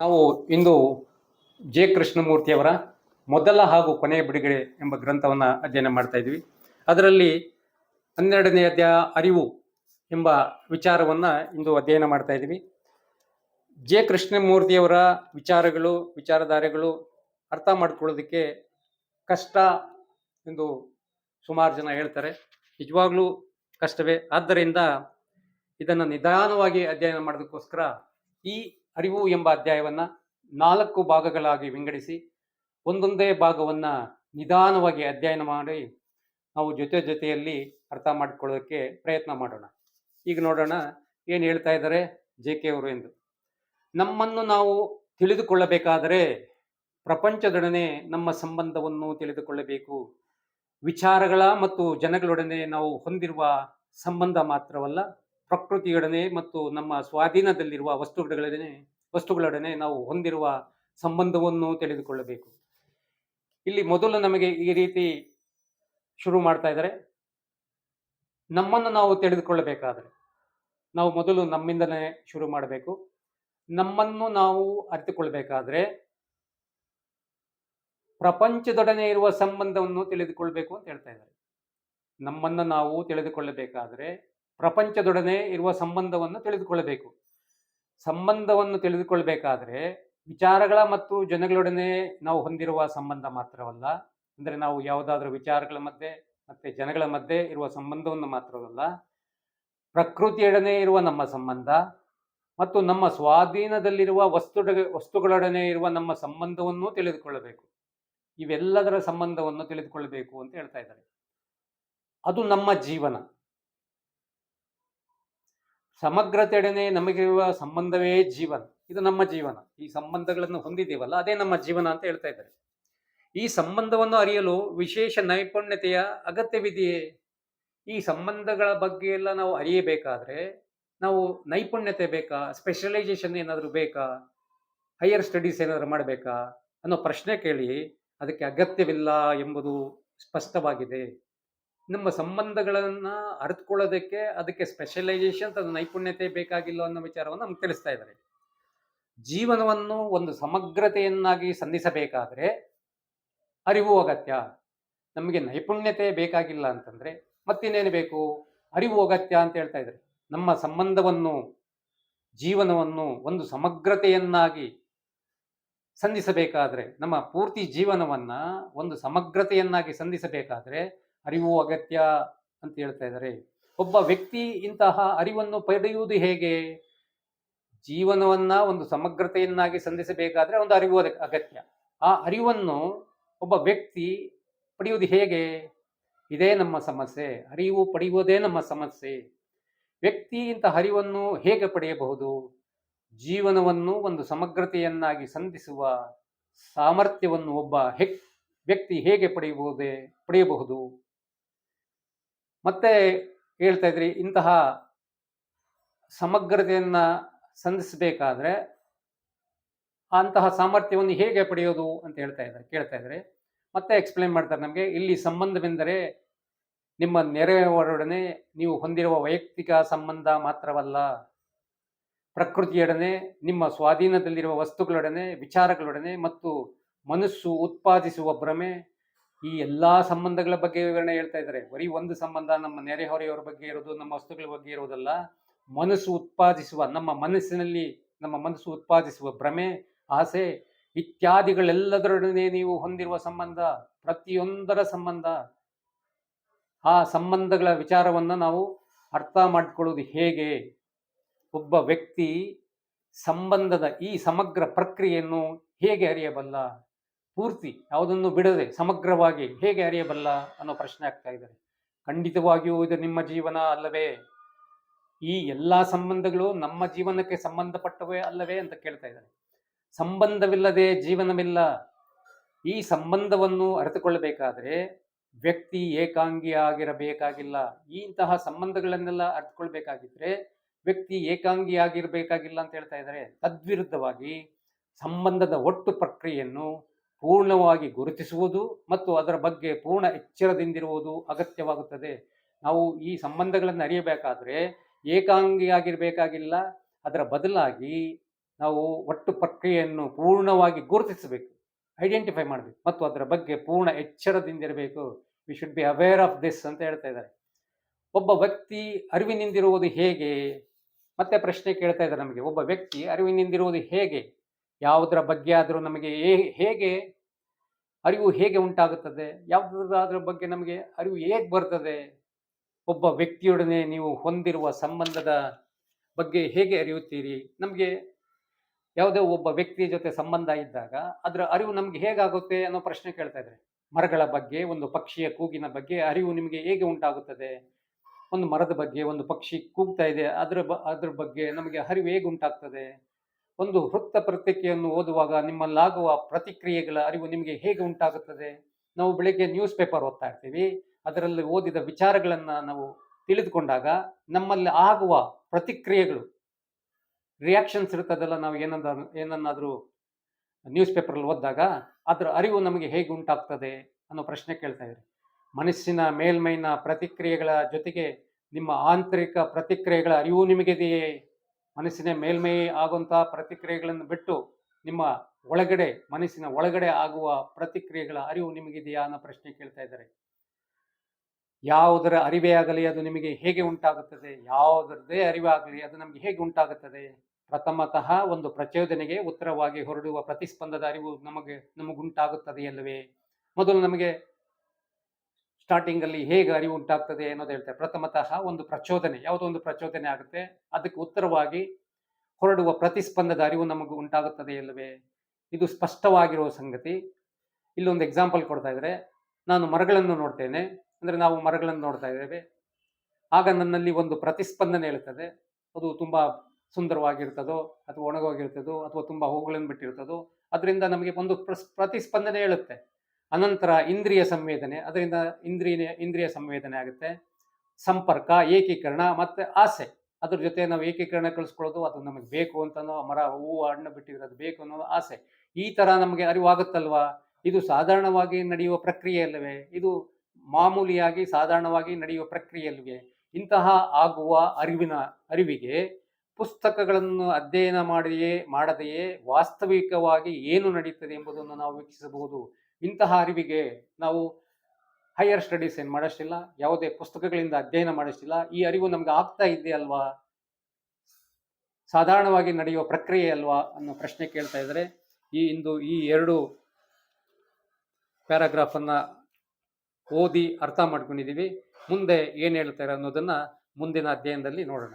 ನಾವು ಇಂದು ಜೆ ಕೃಷ್ಣಮೂರ್ತಿಯವರ ಮೊದಲ ಹಾಗೂ ಕೊನೆಯ ಬಿಡುಗಡೆ ಎಂಬ ಗ್ರಂಥವನ್ನು ಅಧ್ಯಯನ ಮಾಡ್ತಾ ಇದ್ವಿ ಅದರಲ್ಲಿ ಅಧ್ಯಾಯ ಅರಿವು ಎಂಬ ವಿಚಾರವನ್ನು ಇಂದು ಅಧ್ಯಯನ ಮಾಡ್ತಾ ಇದ್ವಿ ಜೆ ಕೃಷ್ಣಮೂರ್ತಿಯವರ ವಿಚಾರಗಳು, ವಿಚಾರಧಾರೆಗಳು ಅರ್ಥ ಮಾಡ್ಕೊಳ್ಳೋದಕ್ಕೆ ಕಷ್ಟ ಎಂದು ಸುಮಾರು ಜನ ಹೇಳ್ತಾರೆ. ನಿಜವಾಗ್ಲೂ ಕಷ್ಟವೇ. ಆದ್ದರಿಂದ ಇದನ್ನು ನಿಧಾನವಾಗಿ ಅಧ್ಯಯನ ಮಾಡೋದಕ್ಕೋಸ್ಕರ ಈ ಅರಿವು ಎಂಬ ಅಧ್ಯಾಯವನ್ನು ನಾಲ್ಕು ಭಾಗಗಳಾಗಿ ವಿಂಗಡಿಸಿ, ಒಂದೊಂದೇ ಭಾಗವನ್ನು ನಿಧಾನವಾಗಿ ಅಧ್ಯಯನ ಮಾಡಿ, ನಾವು ಜೊತೆ ಜೊತೆಯಲ್ಲಿ ಅರ್ಥ ಮಾಡಿಕೊಳ್ಳೋದಕ್ಕೆ ಪ್ರಯತ್ನ ಮಾಡೋಣ. ಈಗ ನೋಡೋಣ ಏನು ಹೇಳ್ತಾ ಇದ್ದಾರೆ ಜೆ ಕೆ ಅವರು ಎಂದು. ನಮ್ಮನ್ನು ನಾವು ತಿಳಿದುಕೊಳ್ಳಬೇಕಾದರೆ ಪ್ರಪಂಚದೊಡನೆ ನಮ್ಮ ಸಂಬಂಧವನ್ನು ತಿಳಿದುಕೊಳ್ಳಬೇಕು. ವಿಚಾರಗಳ ಮತ್ತು ಜನಗಳೊಡನೆ ನಾವು ಹೊಂದಿರುವ ಸಂಬಂಧ ಮಾತ್ರವಲ್ಲ ಪ್ರಕೃತಿಯೊಡನೆ ಮತ್ತು ನಮ್ಮ ಸ್ವಾಧೀನದಲ್ಲಿರುವ ವಸ್ತುಗಳೊಡನೆ ವಸ್ತುಗಳೊಡನೆ ನಾವು ಹೊಂದಿರುವ ಸಂಬಂಧವನ್ನು ತಿಳಿದುಕೊಳ್ಳಬೇಕು. ಇಲ್ಲಿ ಮೊದಲು ನಮಗೆ ಈ ರೀತಿ ಶುರು ಮಾಡ್ತಾ ಇದ್ದಾರೆ. ನಮ್ಮನ್ನು ನಾವು ತಿಳಿದುಕೊಳ್ಳಬೇಕಾದ್ರೆ, ನಾವು ಮೊದಲು ನಮ್ಮಿಂದಲೇ ಶುರು ಮಾಡಬೇಕು. ನಮ್ಮನ್ನು ನಾವು ಅರಿತುಕೊಳ್ಬೇಕಾದ್ರೆ, ಪ್ರಪಂಚದೊಡನೆ ಇರುವ ಸಂಬಂಧವನ್ನು ತಿಳಿದುಕೊಳ್ಬೇಕು ಅಂತ ಹೇಳ್ತಾ ಇದ್ದಾರೆ. ನಮ್ಮನ್ನು ನಾವು ತಿಳಿದುಕೊಳ್ಳಬೇಕಾದ್ರೆ ಪ್ರಪಂಚದೊಡನೆ ಇರುವ ಸಂಬಂಧವನ್ನು ತಿಳಿದುಕೊಳ್ಳಬೇಕು. ಸಂಬಂಧವನ್ನು ತಿಳಿದುಕೊಳ್ಬೇಕಾದ್ರೆ ವಿಚಾರಗಳ ಮತ್ತು ಜನಗಳೊಡನೆ ನಾವು ಹೊಂದಿರುವ ಸಂಬಂಧ ಮಾತ್ರವಲ್ಲ, ಅಂದರೆ ನಾವು ಯಾವುದಾದ್ರೂ ವಿಚಾರಗಳ ಮಧ್ಯೆ ಮತ್ತೆ ಜನಗಳ ಮಧ್ಯೆ ಇರುವ ಸಂಬಂಧವನ್ನು ಮಾತ್ರವಲ್ಲ, ಪ್ರಕೃತಿಯೊಡನೆ ಇರುವ ನಮ್ಮ ಸಂಬಂಧ ಮತ್ತು ನಮ್ಮ ಸ್ವಾಧೀನದಲ್ಲಿರುವ ವಸ್ತು ವಸ್ತುಗಳೊಡನೆ ಇರುವ ನಮ್ಮ ಸಂಬಂಧವನ್ನು ತಿಳಿದುಕೊಳ್ಳಬೇಕು. ಇವೆಲ್ಲದರ ಸಂಬಂಧವನ್ನು ತಿಳಿದುಕೊಳ್ಳಬೇಕು ಅಂತ ಹೇಳ್ತಾ ಇದ್ದಾರೆ. ಅದು ನಮ್ಮ ಜೀವನ. ಸಮಗ್ರತೆಯೊಡನೆ ನಮಗಿರುವ ಸಂಬಂಧವೇ ಜೀವನ. ಇದು ನಮ್ಮ ಜೀವನ. ಈ ಸಂಬಂಧಗಳನ್ನು ಹೊಂದಿದ್ದೀವಲ್ಲ, ಅದೇ ನಮ್ಮ ಜೀವನ ಅಂತ ಹೇಳ್ತಾ ಇದ್ದಾರೆ. ಈ ಸಂಬಂಧವನ್ನು ಅರಿಯಲು ವಿಶೇಷ ನೈಪುಣ್ಯತೆಯ ಅಗತ್ಯವಿದೆಯೇ? ಈ ಸಂಬಂಧಗಳ ಬಗ್ಗೆ ಎಲ್ಲ ನಾವು ಅರಿಯಬೇಕಾದ್ರೆ, ನಾವು ನೈಪುಣ್ಯತೆ ಬೇಕಾ? ಸ್ಪೆಷಲೈಸೇಷನ್ ಏನಾದರೂ ಬೇಕಾ? ಹೈಯರ್ ಸ್ಟಡೀಸ್ ಏನಾದರೂ ಮಾಡಬೇಕಾ? ಅನ್ನೋ ಪ್ರಶ್ನೆ ಕೇಳಿ, ಅದಕ್ಕೆ ಅಗತ್ಯವಿಲ್ಲ ಎಂಬುದು ಸ್ಪಷ್ಟವಾಗಿದೆ. ನಮ್ಮ ಸಂಬಂಧಗಳನ್ನು ಅರಿತುಕೊಳ್ಳೋದಕ್ಕೆ ಅದಕ್ಕೆ ಸ್ಪೆಷಲೈಸೇಷನ್ ತನ್ನ ನೈಪುಣ್ಯತೆ ಬೇಕಾಗಿಲ್ಲ ಅನ್ನೋ ವಿಚಾರವನ್ನು ನಮ್ಗೆ ತಿಳಿಸ್ತಾ ಇದ್ದಾರೆ ಜೀವನವನ್ನು ಒಂದು ಸಮಗ್ರತೆಯನ್ನಾಗಿ ಸಂಧಿಸಬೇಕಾದ್ರೆ ಅರಿವು ಅಗತ್ಯ. ನಮಗೆ ನೈಪುಣ್ಯತೆ ಬೇಕಾಗಿಲ್ಲ ಅಂತಂದ್ರೆ ಮತ್ತಿನ್ನೇನು ಬೇಕು? ಅರಿವು ಅಗತ್ಯ ಅಂತ ಹೇಳ್ತಾ ಇದ್ದಾರೆ ನಮ್ಮ ಸಂಬಂಧವನ್ನು, ಜೀವನವನ್ನು ಒಂದು ಸಮಗ್ರತೆಯನ್ನಾಗಿ ಸಂಧಿಸಬೇಕಾದ್ರೆ ನಮ್ಮ ಪೂರ್ತಿ ಜೀವನವನ್ನ ಒಂದು ಸಮಗ್ರತೆಯನ್ನಾಗಿ ಸಂಧಿಸಬೇಕಾದ್ರೆ ಅರಿವು ಅಗತ್ಯ ಅಂತ ಹೇಳ್ತಾ ಇದ್ದಾರೆ. ಒಬ್ಬ ವ್ಯಕ್ತಿ ಇಂತಹ ಅರಿವನ್ನು ಪಡೆಯುವುದು ಹೇಗೆ? ಜೀವನವನ್ನ ಒಂದು ಸಮಗ್ರತೆಯನ್ನಾಗಿ ಸಂಧಿಸಬೇಕಾದ್ರೆ ಒಂದು ಅರಿವು ಅಗತ್ಯ. ಆ ಅರಿವನ್ನು ಒಬ್ಬ ವ್ಯಕ್ತಿ ಪಡೆಯುವುದು ಹೇಗೆ? ಇದೇ ನಮ್ಮ ಸಮಸ್ಯೆ. ಅರಿವು ಪಡೆಯುವುದೇ ನಮ್ಮ ಸಮಸ್ಯೆ. ವ್ಯಕ್ತಿ ಇಂತಹ ಅರಿವನ್ನು ಹೇಗೆ ಪಡೆಯಬಹುದು? ಜೀವನವನ್ನು ಒಂದು ಸಮಗ್ರತೆಯನ್ನಾಗಿ ಸಂಧಿಸುವ ಸಾಮರ್ಥ್ಯವನ್ನು ಒಬ್ಬ ಹೆಕ್, ವ್ಯಕ್ತಿ ಹೇಗೆ ಪಡೆಯಬಹುದೇ ಪಡೆಯಬಹುದು? ಮತ್ತೆ ಹೇಳ್ತಾ ಇದ್ರಿ, ಇಂತಹ ಸಮಗ್ರತೆಯನ್ನ ಸಂಧಿಸಬೇಕಾದ್ರೆ ಅಂತಹ ಸಾಮರ್ಥ್ಯವನ್ನು ಹೇಗೆ ಪಡೆಯೋದು ಅಂತ ಹೇಳ್ತಾ ಇದ್ದಾರೆ ಕೇಳ್ತಾ ಇದ್ದಾರೆ ಮತ್ತೆ ಎಕ್ಸ್ಪ್ಲೇನ್ ಮಾಡ್ತಾರೆ ನಮಗೆ, ಇಲ್ಲಿ ಸಂಬಂಧವೆಂದರೆ ನಿಮ್ಮ ನೆರೆಯವರೊಡನೆ ನೀವು ಹೊಂದಿರುವ ವೈಯಕ್ತಿಕ ಸಂಬಂಧ ಮಾತ್ರವಲ್ಲ, ಪ್ರಕೃತಿಯೊಡನೆ, ನಿಮ್ಮ ಸ್ವಾಧೀನದಲ್ಲಿರುವ ವಸ್ತುಗಳೊಡನೆ, ವಿಚಾರಗಳೊಡನೆ ಮತ್ತು ಮನಸ್ಸು ಉತ್ಪಾದಿಸುವ ಭ್ರಮೆ ಈ ಎಲ್ಲ ಸಂಬಂಧಗಳ ಬಗ್ಗೆ ವಿವರಣೆ ಹೇಳ್ತಾ ಇದ್ದಾರೆ. ಬರೀ ಒಂದು ಸಂಬಂಧ ನಮ್ಮ ನೆರೆಹೊರೆಯವರ ಬಗ್ಗೆ ಇರೋದು, ನಮ್ಮ ವಸ್ತುಗಳ ಬಗ್ಗೆ ಇರೋದಲ್ಲ. ಮನಸ್ಸು ಉತ್ಪಾದಿಸುವ, ನಮ್ಮ ಮನಸ್ಸಿನಲ್ಲಿ ನಮ್ಮ ಮನಸ್ಸು ಉತ್ಪಾದಿಸುವ ಭ್ರಮೆ, ಆಸೆ ಇತ್ಯಾದಿಗಳೆಲ್ಲದರೊಡನೆ ನೀವು ಹೊಂದಿರುವ ಸಂಬಂಧ, ಪ್ರತಿಯೊಂದರ ಸಂಬಂಧ. ಆ ಸಂಬಂಧಗಳ ವಿಚಾರವನ್ನು ನಾವು ಅರ್ಥ ಮಾಡಿಕೊಳ್ಳೋದು ಹೇಗೆ? ಒಬ್ಬ ವ್ಯಕ್ತಿ ಸಂಬಂಧದ ಈ ಸಮಗ್ರ ಪ್ರಕ್ರಿಯೆಯನ್ನು ಹೇಗೆ ಅರಿಯಬಲ್ಲ? ಪೂರ್ತಿ ಯಾವುದನ್ನು ಬಿಡದೆ ಸಮಗ್ರವಾಗಿ ಹೇಗೆ ಅರಿಯಬಲ್ಲ ಅನ್ನೋ ಪ್ರಶ್ನೆ ಆಗ್ತಾ ಇದ್ದಾರೆ. ಖಂಡಿತವಾಗಿಯೂ ಇದು ನಿಮ್ಮ ಜೀವನ ಅಲ್ಲವೇ? ಈ ಎಲ್ಲ ಸಂಬಂಧಗಳು ನಮ್ಮ ಜೀವನಕ್ಕೆ ಸಂಬಂಧಪಟ್ಟವೇ ಅಲ್ಲವೇ ಅಂತ ಕೇಳ್ತಾ ಇದ್ದಾರೆ. ಸಂಬಂಧವಿಲ್ಲದೆ ಜೀವನವಿಲ್ಲ. ಈ ಸಂಬಂಧವನ್ನು ಅರಿತುಕೊಳ್ಳಬೇಕಾದ್ರೆ ವ್ಯಕ್ತಿ ಏಕಾಂಗಿಯಾಗಿರಬೇಕಾಗಿಲ್ಲ ಈ ಇಂತಹ ಸಂಬಂಧಗಳನ್ನೆಲ್ಲ ಅರ್ಥಕೊಳ್ಬೇಕಾಗಿದ್ರೆ ವ್ಯಕ್ತಿ ಏಕಾಂಗಿಯಾಗಿರಬೇಕಾಗಿಲ್ಲ ಅಂತ ಹೇಳ್ತಾ ಇದ್ದಾರೆ. ತದ್ವಿರುದ್ಧವಾಗಿ ಸಂಬಂಧದ ಒಟ್ಟು ಪ್ರಕ್ರಿಯೆಯನ್ನು ಪೂರ್ಣವಾಗಿ ಗುರುತಿಸುವುದು ಮತ್ತು ಅದರ ಬಗ್ಗೆ ಪೂರ್ಣ ಎಚ್ಚರದಿಂದಿರುವುದು ಅಗತ್ಯವಾಗುತ್ತದೆ. ನಾವು ಈ ಸಂಬಂಧಗಳನ್ನು ಅರಿಯಬೇಕಾದ್ರೆ ಏಕಾಂಗಿಯಾಗಿರಬೇಕಾಗಿಲ್ಲ. ಅದರ ಬದಲಾಗಿ ನಾವು ಒಟ್ಟು ಪ್ರಕ್ರಿಯೆಯನ್ನು ಪೂರ್ಣವಾಗಿ ಗುರುತಿಸಬೇಕು, ಐಡೆಂಟಿಫೈ ಮಾಡಬೇಕು ಮತ್ತು ಅದರ ಬಗ್ಗೆ ಪೂರ್ಣ ಎಚ್ಚರದಿಂದಿರಬೇಕು. We should be aware of this ಅಂತ ಹೇಳ್ತಾ ಇದ್ದಾರೆ. ಒಬ್ಬ ವ್ಯಕ್ತಿ ಅರಿವಿನಿಂದಿರುವುದು ಹೇಗೆ? ಮತ್ತೆ ಪ್ರಶ್ನೆ ಕೇಳ್ತಾ ಇದ್ದಾರೆ ನಮಗೆ. ಒಬ್ಬ ವ್ಯಕ್ತಿ ಅರಿವಿನಿಂದಿರುವುದು ಹೇಗೆ? ಯಾವುದರ ಬಗ್ಗೆ ಆದರೂ ನಮಗೆ ಹೇಗೆ ಅರಿವು ಹೇಗೆ ಉಂಟಾಗುತ್ತದೆ, ಯಾವುದಾದ್ರ ಬಗ್ಗೆ ನಮಗೆ ಅರಿವು ಹೇಗೆ ಬರ್ತದೆ, ಒಬ್ಬ ವ್ಯಕ್ತಿಯೊಡನೆ ನೀವು ಹೊಂದಿರುವ ಸಂಬಂಧದ ಬಗ್ಗೆ ಹೇಗೆ ಅರಿಯುತ್ತೀರಿ, ನಮಗೆ ಯಾವುದೇ ಒಬ್ಬ ವ್ಯಕ್ತಿಯ ಜೊತೆ ಸಂಬಂಧ ಇದ್ದಾಗ ಅದರ ಅರಿವು ನಮ್ಗೆ ಹೇಗಾಗುತ್ತೆ ಅನ್ನೋ ಪ್ರಶ್ನೆ ಕೇಳ್ತಾ ಇದ್ದಾರೆ. ಮರಗಳ ಬಗ್ಗೆ, ಒಂದು ಪಕ್ಷಿಯ ಕೂಗಿನ ಬಗ್ಗೆ ಅರಿವು ನಿಮಗೆ ಹೇಗೆ ಉಂಟಾಗುತ್ತದೆ, ಒಂದು ಮರದ ಬಗ್ಗೆ, ಒಂದು ಪಕ್ಷಿ ಕೂಗ್ತಾ ಇದೆ, ಅದರ ಬ, ಅದ್ರ ಬಗ್ಗೆ ನಮಗೆ ಅರಿವು ಹೇಗೆ ಉಂಟಾಗ್ತದೆ ಒಂದು ವೃತ್ತ ಪತ್ರಿಕೆಯನ್ನು ಓದುವಾಗ ನಿಮ್ಮಲ್ಲಾಗುವ ಪ್ರತಿಕ್ರಿಯೆಗಳ ಅರಿವು ನಿಮಗೆ ಹೇಗೆ ಉಂಟಾಗುತ್ತದೆ? ನಾವು ಬೆಳಿಗ್ಗೆ ನ್ಯೂಸ್ ಪೇಪರ್ ಓದ್ತಾ ಇರ್ತೀವಿ. ಅದರಲ್ಲಿ ಓದಿದ ವಿಚಾರಗಳನ್ನು ನಾವು ತಿಳಿದುಕೊಂಡಾಗ ನಮ್ಮಲ್ಲಿ ಆಗುವ ಪ್ರತಿಕ್ರಿಯೆಗಳು ರಿಯಾಕ್ಷನ್ಸ್ ಇರ್ತದಲ್ಲ, ನಾವು ಏನಂದ, ಏನನ್ನಾದರೂ ನ್ಯೂಸ್ ಪೇಪರಲ್ಲಿ ಓದಿದಾಗ ಅದರ ಅರಿವು ನಮಗೆ ಹೇಗೆ ಉಂಟಾಗ್ತದೆ ಅನ್ನೋ ಪ್ರಶ್ನೆ ಕೇಳ್ತಾ ಇದ್ದಾರೆ ಮನಸ್ಸಿನ ಮೇಲ್ಮೈನ ಪ್ರತಿಕ್ರಿಯೆಗಳ ಜೊತೆಗೆ ನಿಮ್ಮ ಆಂತರಿಕ ಪ್ರತಿಕ್ರಿಯೆಗಳ ಅರಿವು ನಿಮಗಿದೆಯೇ? ಮನಸ್ಸಿನ ಮೇಲ್ಮೈ ಆಗುವಂತಹ ಪ್ರತಿಕ್ರಿಯೆಗಳನ್ನು ಬಿಟ್ಟು ನಿಮ್ಮ ಒಳಗಡೆ, ಮನಸ್ಸಿನ ಒಳಗಡೆ ಆಗುವ ಪ್ರತಿಕ್ರಿಯೆಗಳ ಅರಿವು ನಿಮಗಿದೆಯಾ ಅನ್ನೋ ಪ್ರಶ್ನೆ ಕೇಳ್ತಾ ಇದ್ದಾರೆ. ಯಾವುದರ ಅರಿವೇ ಆಗಲಿ ಅದು ನಿಮಗೆ ಹೇಗೆ ಉಂಟಾಗುತ್ತದೆ ಯಾವುದರದೇ ಅರಿವಾಗಲಿ ಅದು ನಮಗೆ ಹೇಗೆ ಉಂಟಾಗುತ್ತದೆ, ಪ್ರಥಮತಃ ಒಂದು ಪ್ರಚೋದನೆಗೆ ಉತ್ತರವಾಗಿ ಹೊರಡುವ ಪ್ರತಿಸ್ಪಂದದ ಅರಿವು ನಮಗೆ, ನಮಗುಂಟಾಗುತ್ತದೆಯಲ್ಲವೇ? ಮೊದಲು ನಮಗೆ ಸ್ಟಾರ್ಟಿಂಗ್ ಅಲ್ಲಿ ಹೇಗೆ ಅರಿವು ಉಂಟಾಗ್ತದೆ ಅನ್ನೋದು ಹೇಳ್ತಾರೆ. ಪ್ರಥಮತಃ ಒಂದು ಪ್ರಚೋದನೆ, ಯಾವುದೋ ಒಂದು ಪ್ರಚೋದನೆ ಆಗುತ್ತೆ. ಅದಕ್ಕೆ ಉತ್ತರವಾಗಿ ಹೊರಡುವ ಪ್ರತಿಸ್ಪಂದದ ಅರಿವು ನಮಗೆ ಉಂಟಾಗುತ್ತದೆ ಇಲ್ಲವೇ ಇದು ಸ್ಪಷ್ಟವಾಗಿರುವ ಸಂಗತಿ. ಇಲ್ಲೊಂದು ಎಕ್ಸಾಂಪಲ್ ಕೊಡ್ತಾ ಇದ್ರೆ, ನಾನು ಮರಗಳನ್ನು ನೋಡ್ತೇನೆ. ಅಂದರೆ ನಾವು ಮರಗಳನ್ನು ನೋಡ್ತಾ ಇದ್ದೇವೆ. ಆಗ ನನ್ನಲ್ಲಿ ಒಂದು ಪ್ರತಿಸ್ಪಂದನೆ ಹೇಳ್ತದೆ ಅದು ತುಂಬ ಸುಂದರವಾಗಿರ್ತದೋ, ಅಥವಾ ಒಣಗೋಗಿರ್ತದೋ, ಅಥವಾ ತುಂಬ ಹೂಗಳನ್ನು ಬಿಟ್ಟಿರ್ತದೋ, ಅದರಿಂದ ನಮಗೆ ಒಂದು ಪ್ರತಿಸ್ಪಂದನೆ ಹೇಳುತ್ತೆ ಅನಂತರ ಇಂದ್ರಿಯ ಸಂವೇದನೆ, ಅದರಿಂದ ಇಂದ್ರಿಯ ಇಂದ್ರಿಯ ಸಂವೇದನೆ ಆಗುತ್ತೆ. ಸಂಪರ್ಕ, ಏಕೀಕರಣ ಮತ್ತು ಆಸೆ. ಅದ್ರ ಜೊತೆ ನಾವು ಏಕೀಕರಣ ಕಳಿಸ್ಕೊಳ್ಳೋದು, ಅದು ನಮಗೆ ಬೇಕು ಅಂತನೋ ಮರ, ಹೂವು, ಹಣ್ಣು ಬಿಟ್ಟಿರೋದು ಬೇಕು ಅನ್ನೋದು ಆಸೆ. ಈ ತರ ನಮಗೆ ಅರಿವಾಗುತ್ತಲ್ವಾ? ಇದು ಸಾಧಾರಣವಾಗಿ ನಡೆಯುವ ಪ್ರಕ್ರಿಯೆ ಅಲ್ಲವೇ? ಇದು ಮಾಮೂಲಿಯಾಗಿ ಸಾಧಾರಣವಾಗಿ ನಡೆಯುವ ಪ್ರಕ್ರಿಯೆ ಅಲ್ವೇ? ಇಂತಹ ಆಗುವ ಅರಿವಿನ, ಅರಿವಿಗೆ ಪುಸ್ತಕಗಳನ್ನು ಅಧ್ಯಯನ ಮಾಡಿಯೇ ಮಾಡದೆಯೇ, ವಾಸ್ತವಿಕವಾಗಿ ಏನು ನಡೆಯುತ್ತದೆ ಎಂಬುದನ್ನು ನಾವು ವೀಕ್ಷಿಸಬಹುದು. ಇಂತಹ ಅರಿವಿಗೆ ನಾವು ಹೈಯರ್ ಸ್ಟಡೀಸ್ ಏನು ಮಾಡಿಸ್ತಿಲ್ಲ ಯಾವುದೇ ಪುಸ್ತಕಗಳಿಂದ ಅಧ್ಯಯನ ಮಾಡಿಸ್ತಿಲ್ಲ ಈ ಅರಿವು ನಮ್ಗೆ ಆಗ್ತಾ ಇದೆ ಅಲ್ವಾ? ಸಾಧಾರಣವಾಗಿ ನಡೆಯುವ ಪ್ರಕ್ರಿಯೆ ಅಲ್ವಾ ಅನ್ನೋ ಪ್ರಶ್ನೆ ಕೇಳ್ತಾ ಇದ್ದಾರೆ ಈ ಇಂದು ಈ ಎರಡು ಪ್ಯಾರಾಗ್ರಾಫನ್ನು ಓದಿ ಅರ್ಥ ಮಾಡ್ಕೊಂಡಿದ್ದೀವಿ ಮುಂದೆ ಏನು ಹೇಳ್ತಾರೆ ಅನ್ನೋದನ್ನ ಮುಂದಿನ ಅಧ್ಯಯನದಲ್ಲಿ ನೋಡೋಣ.